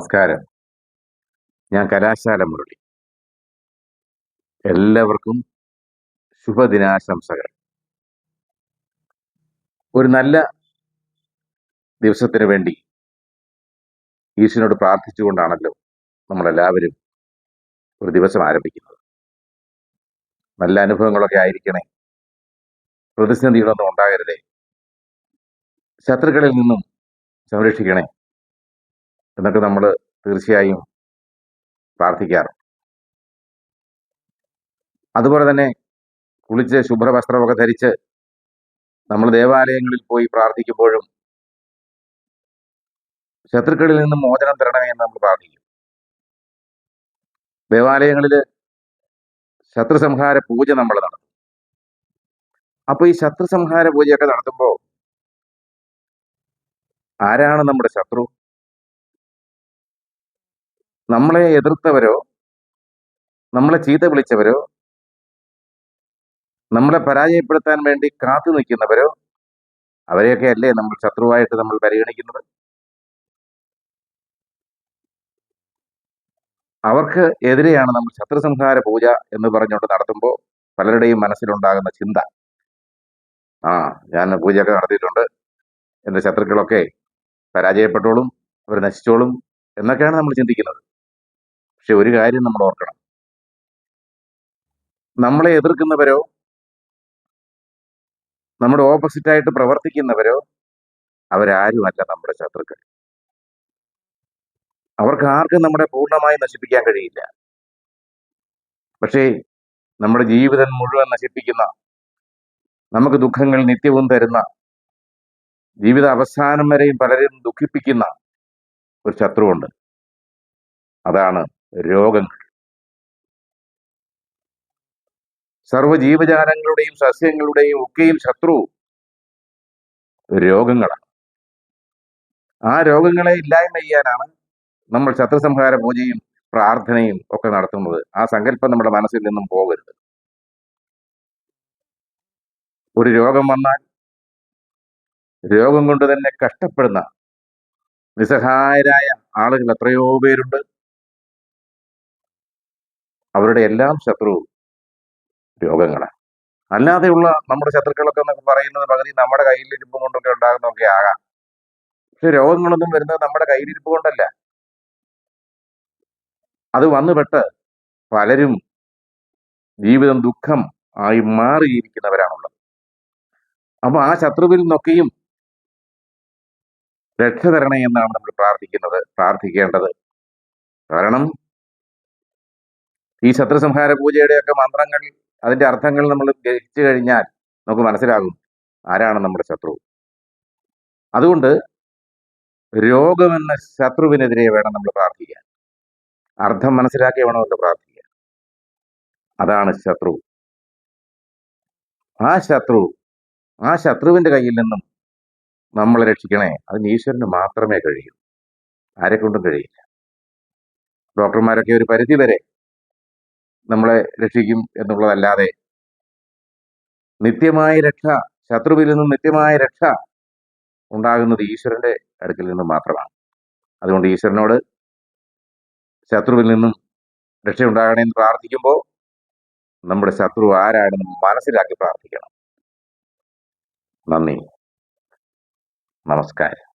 നമസ്കാരം. ഞാൻ കലാശാല മുരളി. എല്ലാവർക്കും ശുഭദിനാശംസകൾ. ഒരു നല്ല ദിവസത്തിന് വേണ്ടി ഈശ്വരനോട് പ്രാർത്ഥിച്ചുകൊണ്ടാണല്ലോ നമ്മളെല്ലാവരും ഒരു ദിവസം ആരംഭിക്കുന്നത്. നല്ല അനുഭവങ്ങളൊക്കെ ആയിരിക്കണേ. പ്രതിസന്ധികളൊന്നും ഉണ്ടാകരുതേ. ശത്രുക്കളിൽ നിന്നും സംരക്ഷിക്കണേ. എന്നൊക്കെ നമ്മൾ തീർച്ചയായും പ്രാർത്ഥിക്കാറ്. അതുപോലെ തന്നെ കുളിച്ച് ശുഭ്രവസ്ത്രമൊക്കെ ധരിച്ച് നമ്മൾ ദേവാലയങ്ങളിൽ പോയി പ്രാർത്ഥിക്കുമ്പോഴും ശത്രുക്കളിൽ നിന്ന് മോചനം തരണമേ എന്ന് നമ്മൾ പ്രാർത്ഥിക്കും. ദേവാലയങ്ങളിൽ ശത്രു സംഹാര പൂജ നമ്മൾ നടത്തും. അപ്പോൾ ഈ ശത്രു സംഹാര പൂജയൊക്കെ നടത്തുമ്പോൾ ആരാണ് നമ്മുടെ ശത്രു? നമ്മളെ എതിർത്തവരോ നമ്മളെ ചീത്ത വിളിച്ചവരോ നമ്മളെ പരാജയപ്പെടുത്താൻ വേണ്ടി കാത്തു നിൽക്കുന്നവരോ അവരെയൊക്കെ അല്ലേ നമ്മൾ ശത്രുവായിട്ട് നമ്മൾ പരിഗണിക്കുന്നത്? അവർക്ക് എതിരെയാണ് നമ്മൾ ശത്രുസംഹാര പൂജ എന്ന് പറഞ്ഞുകൊണ്ട് നടത്തുമ്പോൾ പലരുടെയും മനസ്സിലുണ്ടാകുന്ന ചിന്ത. ആ ഞാൻ പൂജയൊക്കെ നടത്തിയിട്ടുണ്ട്. എന്റെ ശത്രുക്കളൊക്കെ പരാജയപ്പെട്ടോളും അവർ നശിച്ചോളും എന്നൊക്കെയാണ് നമ്മൾ ചിന്തിക്കുന്നത്. പക്ഷെ ഒരു കാര്യം നമ്മൾ ഓർക്കണം. നമ്മളെ എതിർക്കുന്നവരോ നമ്മുടെ ഓപ്പോസിറ്റായിട്ട് പ്രവർത്തിക്കുന്നവരോ അവരാരുമല്ല നമ്മുടെ ശത്രുക്കൾ. അവർക്ക് ആർക്കും നമ്മളെ പൂർണമായി നശിപ്പിക്കാൻ കഴിയില്ല. പക്ഷേ നമ്മുടെ ജീവിതം മുഴുവൻ നശിപ്പിക്കുന്ന നമുക്ക് ദുഃഖങ്ങൾ നിത്യവും തരുന്ന ജീവിത അവസാനം വരെയും പലരും ദുഃഖിപ്പിക്കുന്ന ഒരു ശത്രുവുണ്ട്. അതാണ് രോഗങ്ങൾ. സർവ ജീവജാലങ്ങളുടെയും സസ്യങ്ങളുടെയും ഒക്കെയും ശത്രു രോഗങ്ങളാണ്. ആ രോഗങ്ങളെ ഇല്ലായ്മ ചെയ്യാനാണ് നമ്മൾ ശത്രുസംഹാര പൂജയും പ്രാർത്ഥനയും ഒക്കെ നടത്തുന്നത്. ആ സങ്കല്പം നമ്മുടെ മനസ്സിൽ നിന്നും പോകരുത്. ഒരു രോഗം വന്നാൽ രോഗം കൊണ്ട് തന്നെ കഷ്ടപ്പെടുന്ന നിസ്സഹായരായ ആളുകൾ എത്രയോ പേരുണ്ട്. അവരുടെ എല്ലാം ശത്രു രോഗങ്ങളാണ് അല്ലാതെയുള്ള നമ്മുടെ ശത്രുക്കളൊക്കെ എന്നൊക്കെ പറയുന്നത് പകുതി നമ്മുടെ കയ്യിലിരിപ്പ് കൊണ്ടൊക്കെ ഉണ്ടാകുന്നതൊക്കെ ആകാം. പക്ഷെ രോഗങ്ങളൊന്നും വരുന്നത് നമ്മുടെ കയ്യിലിരിപ്പ് കൊണ്ടല്ല. അത് വന്നുപെട്ട് പലരും ജീവിതം ദുഃഖം ആയി മാറിയിരിക്കുന്നവരാണുള്ളത്. അപ്പൊ ആ ശത്രുവിൽ നിന്നൊക്കെയും രക്ഷ തരണേ എന്നാണ് നമ്മൾ പ്രാർത്ഥിക്കുന്നത് പ്രാർത്ഥിക്കേണ്ടത്. കാരണം ഈ ശത്രുസംഹാര പൂജയുടെയൊക്കെ മന്ത്രങ്ങൾ അതിന്റെ അർത്ഥങ്ങൾ നമ്മൾ ഗ്രഹിച്ചു കഴിഞ്ഞാൽ നമുക്ക് മനസ്സിലാകും ആരാണ് നമ്മുടെ ശത്രു. അതുകൊണ്ട് രോഗമെന്ന ശത്രുവിനെതിരെ വേണം നമ്മൾ പ്രാർത്ഥിക്കാൻ. അർത്ഥം മനസ്സിലാക്കി വേണം നമ്മൾ പ്രാർത്ഥിക്കാൻ. അതാണ് ശത്രു. ആ ശത്രു ആ ശത്രുവിന്റെ കയ്യിൽ നിന്നും നമ്മളെ രക്ഷിക്കണേ. അതിന് ഈശ്വരന് മാത്രമേ കഴിയൂ. ആരെക്കൊണ്ടും കഴിയില്ല. ഡോക്ടർമാരൊക്കെ ഒരു പരിധി വരെ നമ്മളെ രക്ഷിക്കും എന്നുള്ളതല്ലാതെ നിത്യമായ രക്ഷ ശത്രുവിൽ നിന്നും നിത്യമായ രക്ഷ ഉണ്ടാകുന്നത് ഈശ്വരന്റെ അടുക്കിൽ നിന്നും മാത്രമാണ്. അതുകൊണ്ട് ഈശ്വരനോട് ശത്രുവിൽ നിന്നും രക്ഷ ഉണ്ടാകണേ എന്ന് പ്രാർത്ഥിക്കുമ്പോൾ നമ്മുടെ ശത്രു ആരാണെന്ന് മനസ്സിലാക്കി പ്രാർത്ഥിക്കണം. നന്ദി. നമസ്കാരം.